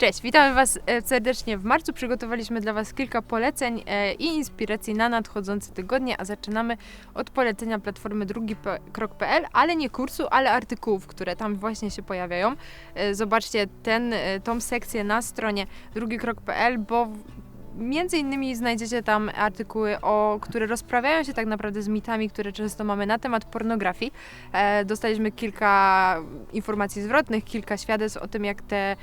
Cześć, witamy Was e, serdecznie w marcu. Przygotowaliśmy dla Was kilka poleceń e, i inspiracji na nadchodzące tygodnie, a zaczynamy od polecenia platformy drugikrok.pl, ale nie kursu, ale artykułów, które tam właśnie się pojawiają. E, Zobaczcie ten, tą sekcję na stronie drugikrok.pl, bo Między innymi znajdziecie tam artykuły, o, które rozprawiają się tak naprawdę z mitami, które często mamy na temat pornografii. E, dostaliśmy kilka informacji zwrotnych, kilka świadectw o tym, jak te e,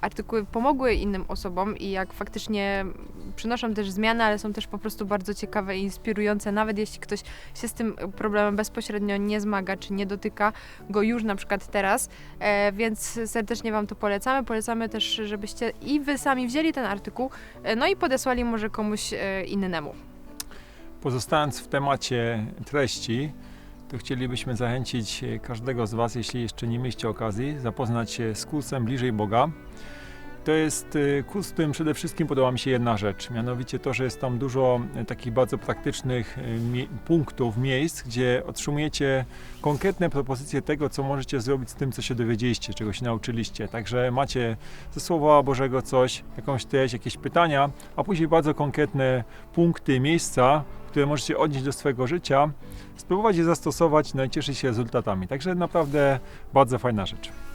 artykuły pomogły innym osobom i jak faktycznie przynoszą też zmiany, ale są też po prostu bardzo ciekawe i inspirujące, nawet jeśli ktoś się z tym problemem bezpośrednio nie zmaga, czy nie dotyka go już na przykład teraz. E, więc serdecznie Wam to polecamy. Polecamy też, żebyście i Wy sami wzięli ten artykuł, e, no i podesłali może komuś e, innemu. Pozostając w temacie treści, to chcielibyśmy zachęcić e, każdego z Was, jeśli jeszcze nie mieliście okazji, zapoznać się z kursem Bliżej Boga. To jest e, kurs, w którym przede wszystkim podoba mi się jedna rzecz, mianowicie to, że jest tam dużo e, takich bardzo praktycznych mie- punktów, miejsc, gdzie otrzymujecie konkretne propozycje tego, co możecie zrobić z tym, co się dowiedzieliście, czego się nauczyliście. Także macie ze Słowa Bożego coś, jakąś treść, jakieś pytania, a później bardzo konkretne punkty, miejsca, które możecie odnieść do swojego życia, spróbować je zastosować, no i cieszyć się rezultatami. Także naprawdę bardzo fajna rzecz.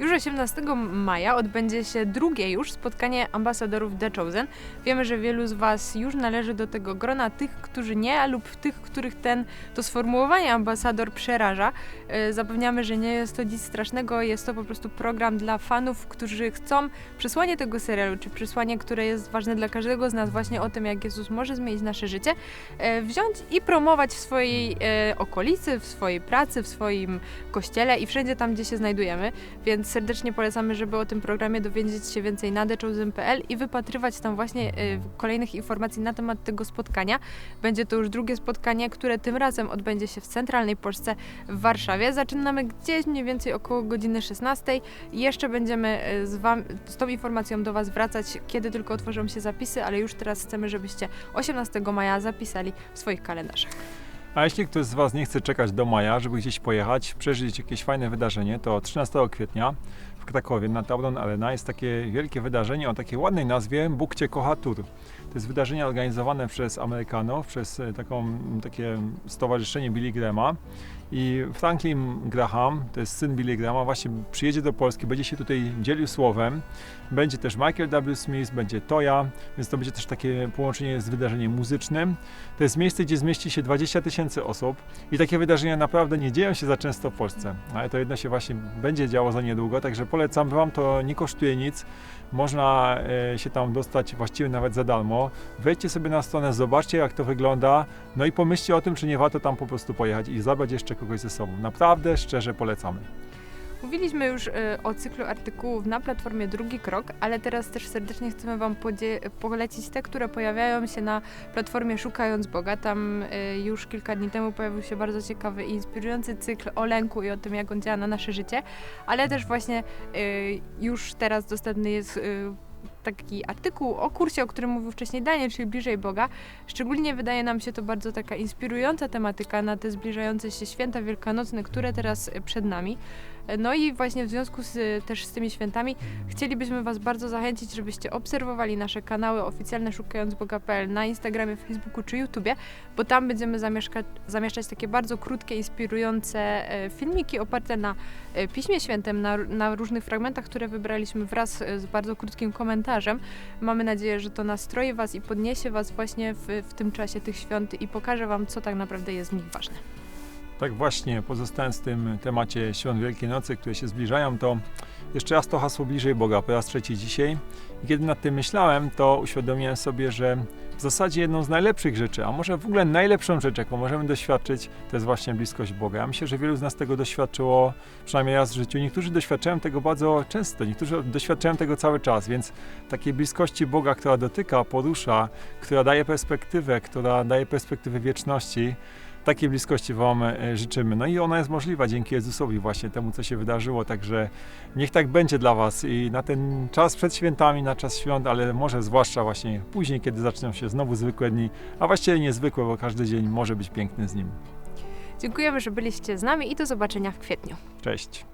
Już 18 maja odbędzie się drugie już spotkanie ambasadorów The Chosen. Wiemy, że wielu z Was już należy do tego grona tych, którzy nie, lub tych, których ten, to sformułowanie ambasador przeraża. E, Zapewniamy, że nie jest to nic strasznego, jest to po prostu program dla fanów, którzy chcą przesłanie tego serialu, czy przesłanie, które jest ważne dla każdego z nas właśnie o tym, jak Jezus może zmienić nasze życie, e, wziąć i promować w swojej e, okolicy, w swojej pracy, w swoim kościele i wszędzie tam, gdzie się znajdujemy. Więc serdecznie polecamy, żeby o tym programie dowiedzieć się więcej na thechosen.pl i wypatrywać tam właśnie y, kolejnych informacji na temat tego spotkania. Będzie to już drugie spotkanie, które tym razem odbędzie się w centralnej Polsce w Warszawie. Zaczynamy gdzieś mniej więcej około godziny 16 i jeszcze będziemy y, z, wam, z tą informacją do Was wracać, kiedy tylko otworzą się zapisy, ale już teraz chcemy, żebyście 18 maja zapisali w swoich kalendarzach. A jeśli ktoś z Was nie chce czekać do maja, żeby gdzieś pojechać, przeżyć jakieś fajne wydarzenie, to 13 kwietnia w Krakowie na Tauron Arena jest takie wielkie wydarzenie o takiej ładnej nazwie Bóg Cię kocha Tour. To jest wydarzenie organizowane przez Amerykanów, przez e, taką, takie stowarzyszenie Billy Grahama. I Franklin Graham, to jest syn Billy Grahama, właśnie przyjedzie do Polski, będzie się tutaj dzielił słowem. Będzie też Michael W. Smith, będzie Toya, więc to będzie też takie połączenie z wydarzeniem muzycznym. To jest miejsce, gdzie zmieści się 20 tysięcy osób i takie wydarzenia naprawdę nie dzieją się za często w Polsce. Ale to jedno się właśnie będzie działo za niedługo, także polecam Wam, to nie kosztuje nic. Można e, się tam dostać właściwie nawet za darmo. Wejdźcie sobie na stronę, zobaczcie jak to wygląda, no i pomyślcie o tym, czy nie warto tam po prostu pojechać i zabrać jeszcze kogoś ze sobą. Naprawdę, szczerze polecamy. Mówiliśmy już y, o cyklu artykułów na platformie Drugi Krok, ale teraz też serdecznie chcemy Wam polecić te, które pojawiają się na platformie Szukając Boga. Tam y, już kilka dni temu pojawił się bardzo ciekawy i inspirujący cykl o lęku i o tym, jak on działa na nasze życie, ale też właśnie y, już teraz dostępny jest taki artykuł o kursie, o którym mówił wcześniej Daniel, czyli Bliżej Boga. Szczególnie wydaje nam się to bardzo taka inspirująca tematyka na te zbliżające się święta wielkanocne, które teraz y, przed nami. No i właśnie w związku z, też z tymi świętami chcielibyśmy Was bardzo zachęcić, żebyście obserwowali nasze kanały oficjalne szukając Boga.pl na Instagramie, Facebooku czy YouTubie, bo tam będziemy zamieszczać takie bardzo krótkie, inspirujące e, filmiki oparte na e, Piśmie Świętym, na, na różnych fragmentach, które wybraliśmy wraz e, z bardzo krótkim komentarzem. Mamy nadzieję, że to nastroi Was i podniesie Was właśnie w, w tym czasie tych świąt i pokaże Wam, co tak naprawdę jest w nich ważne. Tak właśnie, pozostając w tym temacie świąt Wielkiej Nocy, które się zbliżają, to jeszcze raz to hasło bliżej Boga, po raz trzeci dzisiaj. I kiedy nad tym myślałem, to uświadomiłem sobie, że w zasadzie jedną z najlepszych rzeczy, a może w ogóle najlepszą rzecz, jaką możemy doświadczyć, to jest właśnie bliskość Boga. Ja myślę, że wielu z nas tego doświadczyło przynajmniej raz w życiu. Niektórzy doświadczają tego bardzo często, niektórzy doświadczają tego cały czas, więc takiej bliskości Boga, która dotyka, porusza, która daje perspektywę, która daje perspektywę wieczności, takiej bliskości Wam e, życzymy. No i ona jest możliwa dzięki Jezusowi właśnie, temu co się wydarzyło, także niech tak będzie dla Was i na ten czas przed świętami, na czas świąt, ale może zwłaszcza właśnie później, kiedy zaczną się znowu zwykłe dni, a właściwie niezwykłe, bo każdy dzień może być piękny z Nim. Dziękujemy, że byliście z nami i do zobaczenia w kwietniu. Cześć!